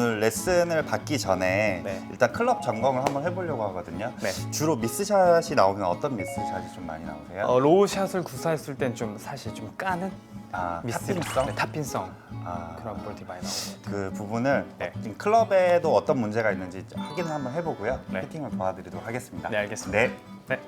오늘 레슨을 받기 전에 네. 일단 클럽 점검을 한번 해보려고 하거든요. 네. 주로 미스샷이 나오면 어떤 미스샷이 좀 많이 나오세요? 어, 로우샷을 구사했을 땐 좀 사실 좀 까는 아, 미스 탑핑성? 네, 탑핀성 아, 그런 볼이 많이 나오고 그 부분을 네. 클럽에도 어떤 문제가 있는지 확인을 한번 해보고요. 네. 피팅을 도와드리도록 하겠습니다. 네 알겠습니다. 네. 네.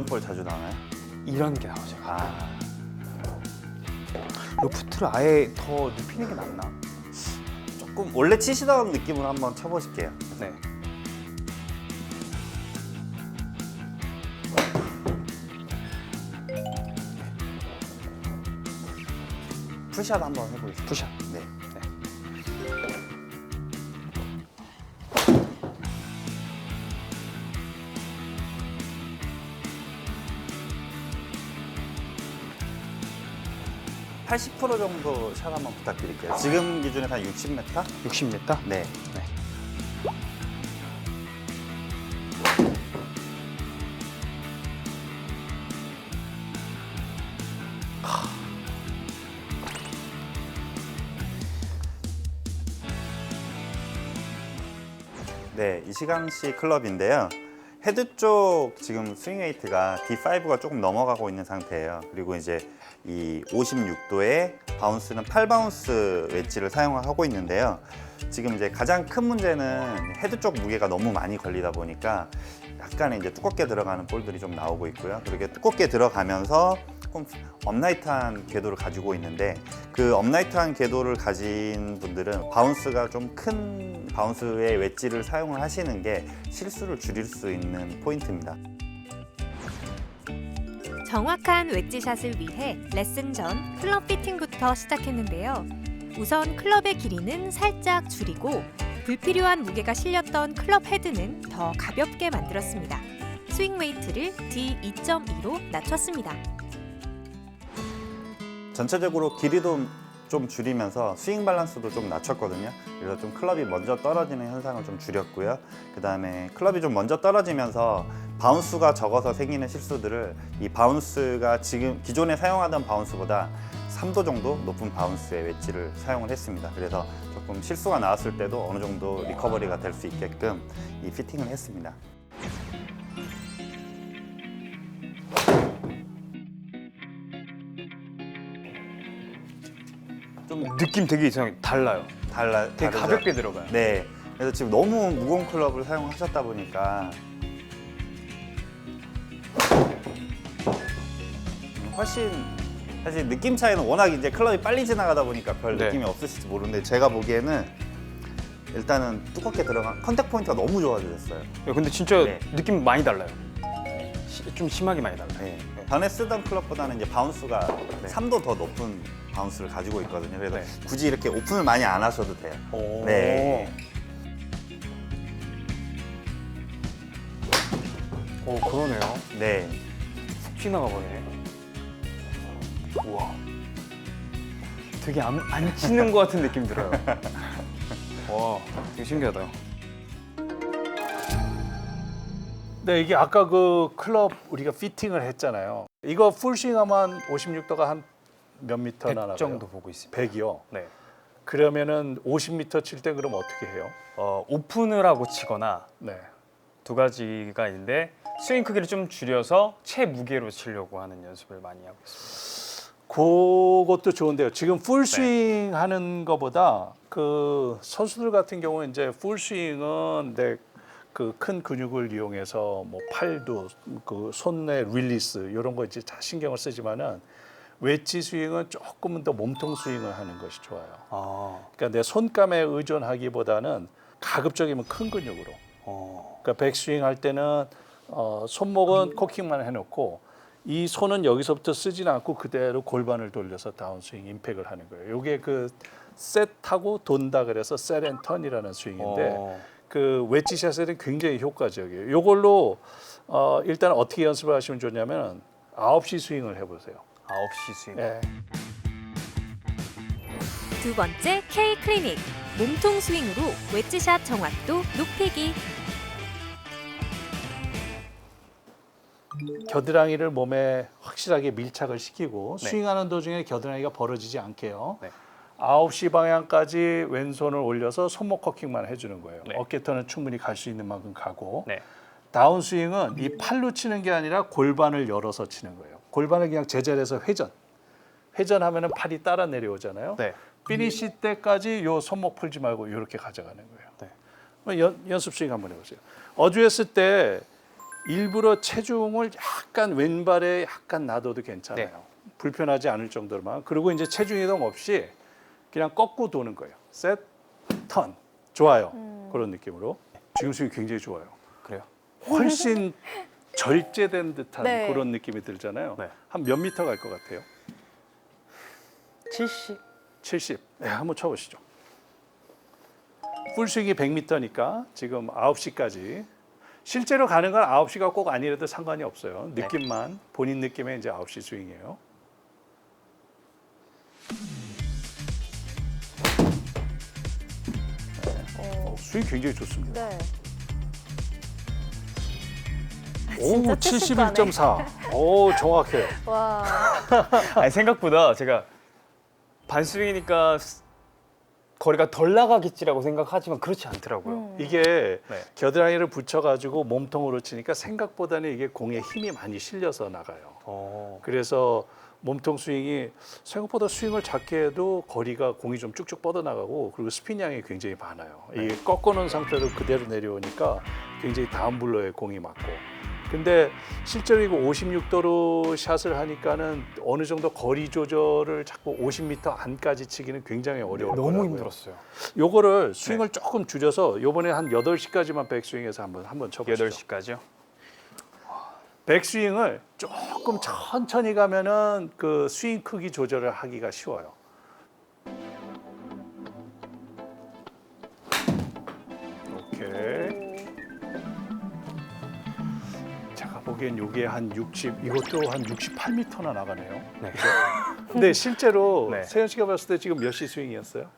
이런 볼 자주 나와요? 이런 게 나오죠. 아, 로프트를 아예 더 눕히는 게 낫나? 조금 원래 치시던 느낌으로 한번 쳐보실게요. 네. 풀샷 한번 해보겠습니다. 푸샷. (80% 정도 샷 한번 부탁드릴게요 지금 기준에서 한 60m 60m? 네 네. 네, 이시강 씨 클럽인데요. 헤드 쪽 지금 스윙 웨이트가 D5가 조금 넘어가고 있는 상태예요. 그리고 이제 이 56도의 바운스는 8바운스 웨지를 사용하고 있는데요. 지금 이제 가장 큰 문제는 헤드 쪽 무게가 너무 많이 걸리다 보니까 약간의 이제 두껍게 들어가는 볼들이 좀 나오고 있고요. 그렇게 두껍게 들어가면서 조금 업라이트한 궤도를 가지고 있는데 그 업라이트한 궤도를 가진 분들은 바운스가 좀 큰 바운스의 웨지를 사용을 하시는 게 실수를 줄일 수 있는 포인트입니다. 정확한 웨지샷을 위해 레슨 전 클럽 피팅부터 시작했는데요. 우선 클럽의 길이는 살짝 줄이고 불필요한 무게가 실렸던 클럽 헤드는 더 가볍게 만들었습니다. 스윙 웨이트를 D2.2로 낮췄습니다. 전체적으로 길이도 좀 줄이면서 스윙 밸런스도 좀 낮췄거든요. 그래서 좀 클럽이 먼저 떨어지는 현상을 좀 줄였고요. 그 다음에 클럽이 좀 먼저 떨어지면서 바운스가 적어서 생기는 실수들을 이 바운스가 지금 기존에 사용하던 바운스보다 3도 정도 높은 바운스의 웨지를 사용을 했습니다. 그래서 조금 실수가 나왔을 때도 어느 정도 리커버리가 될 수 있게끔 이 피팅을 했습니다. 느낌 되게 이상하게 달라요. 달라, 되게 다르죠? 가볍게 들어가요. 네. 그래서 지금 너무 무거운 클럽을 사용하셨다 보니까 훨씬 사실 느낌 차이는 워낙 이제 클럽이 빨리 지나가다 보니까 별 네. 느낌이 없으실지 모르는데 제가 보기에는 일단은 두껍게 들어간 컨택 포인트가 너무 좋아지셨어요. 야, 근데 진짜 네. 느낌 많이 달라요. 시- 좀 심하게 많이 달라요. 네. 전에 쓰던 클럽보다는 이제 바운스가 네. 3도 더 높은 바운스를 가지고 있거든요. 그래서 네. 굳이 이렇게 오픈을 많이 안 하셔도 돼요. 오. 네. 오 그러네요. 네. 훅 지나가 버네. 우와. 되게 안, 안 치는 것 같은 느낌 들어요. 와, 되게 신기하다. 네, 이게 아까 그 클럽 우리가 피팅을 했잖아요. 이거 풀스윙하면 56도가 한 몇 미터 100 나가요? 정도 보고 있습니다. 100이요. 네. 그러면은 50m 칠때 그럼 어떻게 해요? 어, 오픈을 하고 치거나 네. 두 가지가 있는데 스윙 크기를 좀 줄여서 채 무게로 치려고 하는 연습을 많이 하고 있습니다. 그것도 좋은데요. 지금 네. 풀스윙 하는 것보다 그 선수들 같은 경우 는 이제 풀스윙은 내 그 큰 근육을 이용해서 뭐 팔도 그 손의 릴리스 이런 거 이제 다 신경을 쓰지만은 웨지 스윙은 조금은 더 몸통 스윙을 하는 것이 좋아요. 아, 그러니까 내 손감에 의존하기보다는 가급적이면 큰 근육으로. 어, 그러니까 백 스윙 할 때는 어, 손목은 코킹만 해놓고 이 손은 여기서부터 쓰진 않고 그대로 골반을 돌려서 다운스윙 임팩을 하는 거예요. 이게 그 셋하고 돈다 그래서 셋앤 턴이라는 스윙인데 어. 그 웨지 샷에는 굉장히 효과적이에요. 이걸로 어, 일단 어떻게 연습을 하시면 좋냐면 9시 스윙을 해보세요. 9시 스윙. 예. 두 번째 K 클리닉 몸통 스윙으로 웨지샷 정확도 높이기. 겨드랑이를 몸에 확실하게 밀착을 시키고 네. 스윙하는 도중에 겨드랑이가 벌어지지 않게요. 네. 9시 방향까지 왼손을 올려서 손목 커킹만 해주는 거예요. 네. 어깨터는 충분히 갈 수 있는 만큼 가고 네. 다운 스윙은 이 팔로 치는 게 아니라 골반을 열어서 치는 거예요. 골반을 그냥 제자리에서 회전. 회전하면은 팔이 따라 내려오잖아요. 네. 피니시 때까지 요 손목 풀지 말고 이렇게 가져가는 거예요. 네. 연, 연습 스윙 한번 해보세요. 어주했을 때 일부러 체중을 약간 왼발에 약간 놔둬도 괜찮아요. 네. 불편하지 않을 정도로만. 그리고 이제 체중 이동 없이 그냥 꺾고 도는 거예요. 셋, 턴. 좋아요. 그런 느낌으로. 지금 스윙 굉장히 좋아요. 그래요. 훨씬 절제된 듯한 네. 그런 느낌이 들잖아요. 네. 한 몇 미터 갈 것 같아요? 70. 70. 네, 한번 쳐보시죠. 풀스윙이 100m니까 지금 9시까지. 실제로 가는 건 9시가 꼭 아니라도 상관이 없어요. 네. 느낌만 본인 느낌에 이제 9시 스윙이에요. 어, 스윙 굉장히 좋습니다. 네. 오, 진짜 70 가네. 71.4. 오, 정확해요. 와. 아니 생각보다 제가 반스윙이니까 스- 거리가 덜 나가겠지라고 생각하지만 그렇지 않더라고요. 음. 이게 네. 겨드랑이를 붙여가지고 몸통으로 치니까 생각보다는 이게 공에 힘이 많이 실려서 나가요. 어. 그래서 몸통 스윙이 생각보다 스윙을 작게 해도 거리가 공이 좀 쭉쭉 뻗어나가고 그리고 스핀량이 굉장히 많아요. 이게 꺾어놓은 상태로 그대로 내려오니까 굉장히 다운블러에 공이 맞고. 근데 실제로 이거 56도로 샷을 하니까는 어느 정도 거리 조절을 자꾸 50m 안까지 치기는 굉장히 어려워요. 너무 힘들었어요. 요거를 스윙을 조금 줄여서 요번에 한 8시까지만 백스윙해서 한번 한번 쳐보시죠. 8시까지요. 백스윙을 조금 천천히 가면은 그 스윙 크기 조절을 하기가 쉬워요. 오케이. 제가 보기엔 요게 한 60, 이것도 한 68m나 나가네요. 네. 근데 실제로 네. 세현 씨가 봤을 때 지금 몇 시 스윙이었어요?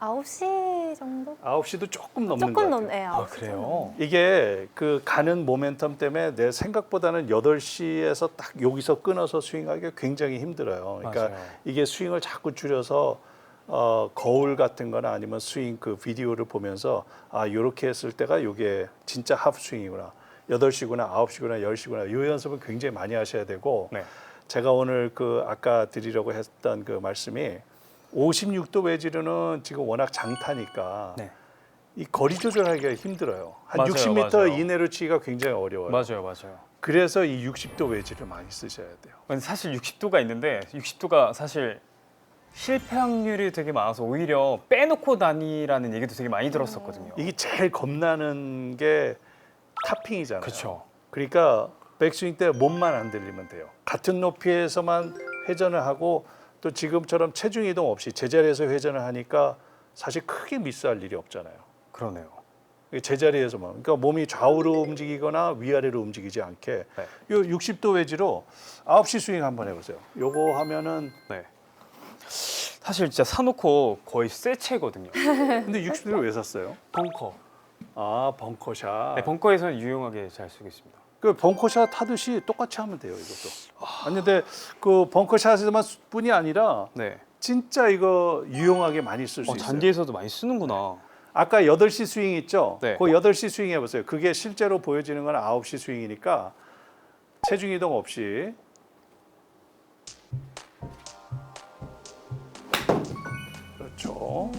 9시 정도? 9시도 조금 넘는 것 조금 같아요. 넘네요. 아 그래요? 이게 그 가는 모멘텀 때문에 내 생각보다는 8시에서 딱 여기서 끊어서 스윙하기가 굉장히 힘들어요. 그러니까 맞아요. 이게 스윙을 자꾸 줄여서 어, 거울 같은 거나 아니면 스윙 그 비디오를 보면서 아, 요렇게 했을 때가 요게 진짜 하프 스윙이구나. 8시구나, 9시구나, 10시구나. 요 연습을 굉장히 많이 하셔야 되고 네. 제가 오늘 그 아까 드리려고 했던 그 말씀이 56도 외지르는 지금 워낙 장타니까 네. 이 거리 조절하기가 힘들어요. 한 맞아요, 60m 맞아요. 이내로 치기가 굉장히 어려워요. 맞아요, 맞아요. 그래서 이 60도 외지를 많이 쓰셔야 돼요. 근데 사실 60도가 있는데 60도가 사실 실패 확률이 되게 많아서 오히려 빼놓고 다니라는 얘기도 되게 많이 들었었거든요. 이게 제일 겁나는 게 탑핑이잖아요. 그렇죠. 그러니까 백스윙 때 몸만 안 들리면 돼요. 같은 높이에서만 회전을 하고 또 지금처럼 체중 이동 없이 제자리에서 회전을 하니까 사실 크게 미스할 일이 없잖아요. 그러네요. 제자리에서만 그러니까 몸이 좌우로 움직이거나 위아래로 움직이지 않게 네. 요 60도 외지로 9시 스윙 한번 해보세요. 요거 하면은 네. 사실 진짜 사놓고 거의 새 채거든요. 근데 60도를 왜 샀어요? 벙커. 아 벙커샷. 네, 벙커에서는 유용하게 잘 쓰고 있습니다. 그 벙커샷 하듯이 똑같이 하면 돼요 이것도. 아니 근데 그 벙커샷에만 뿐이 아니라 네. 진짜 이거 유용하게 많이 쓸 수 어, 있어요. 잔디에서도 많이 쓰는구나. 아까 8시 스윙 있죠? 네. 그 8시 스윙 해보세요. 그게 실제로 보여지는 건 9시 스윙이니까 체중 이동 없이 그렇죠.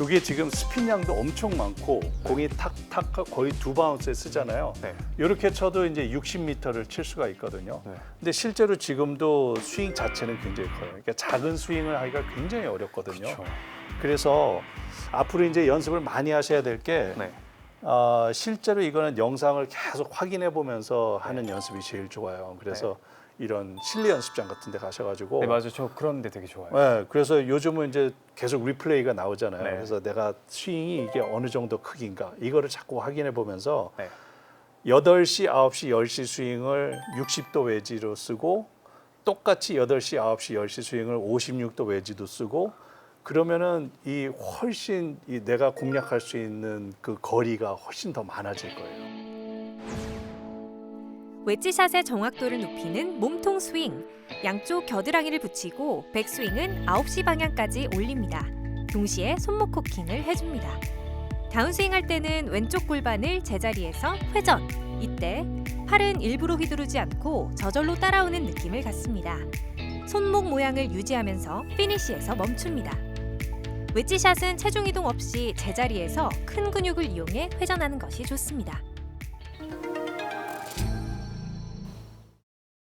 여기 지금 스핀량도 엄청 많고 공이 탁탁 거의 두 바운스에 쓰잖아요. 네. 이렇게 쳐도 이제 60m를 칠 수가 있거든요. 네. 근데 실제로 지금도 스윙 자체는 굉장히 커요. 그러니까 작은 스윙을 하기가 굉장히 어렵거든요. 그렇죠. 그래서 앞으로 이제 연습을 많이 하셔야 될게 네. 어, 실제로 이거는 영상을 계속 확인해 보면서 하는 연습이 제일 좋아요. 그래서 이런 실내 연습장 같은 데 가셔가지고 네, 맞아요. 저 그런 데 되게 좋아요. 네, 그래서 요즘은 이제 계속 리플레이가 나오잖아요. 네. 그래서 내가 스윙이 이게 어느 정도 크기인가 이거를 자꾸 확인해 보면서 네. 8시, 9시, 10시 스윙을 60도 외지로 쓰고 똑같이 8시, 9시, 10시 스윙을 56도 외지도 쓰고 그러면은 이 훨씬 이 내가 공략할 수 있는 그 거리가 훨씬 더 많아질 거예요. 웨지샷의 정확도를 높이는 몸통 스윙. 양쪽 겨드랑이를 붙이고 백스윙은 9시 방향까지 올립니다. 동시에 손목 코킹을 해줍니다. 다운스윙 할 때는 왼쪽 골반을 제자리에서 회전. 이때 팔은 일부러 휘두르지 않고 저절로 따라오는 느낌을 갖습니다. 손목 모양을 유지하면서 피니시에서 멈춥니다. 웨지샷은 체중 이동 없이 제자리에서 큰 근육을 이용해 회전하는 것이 좋습니다.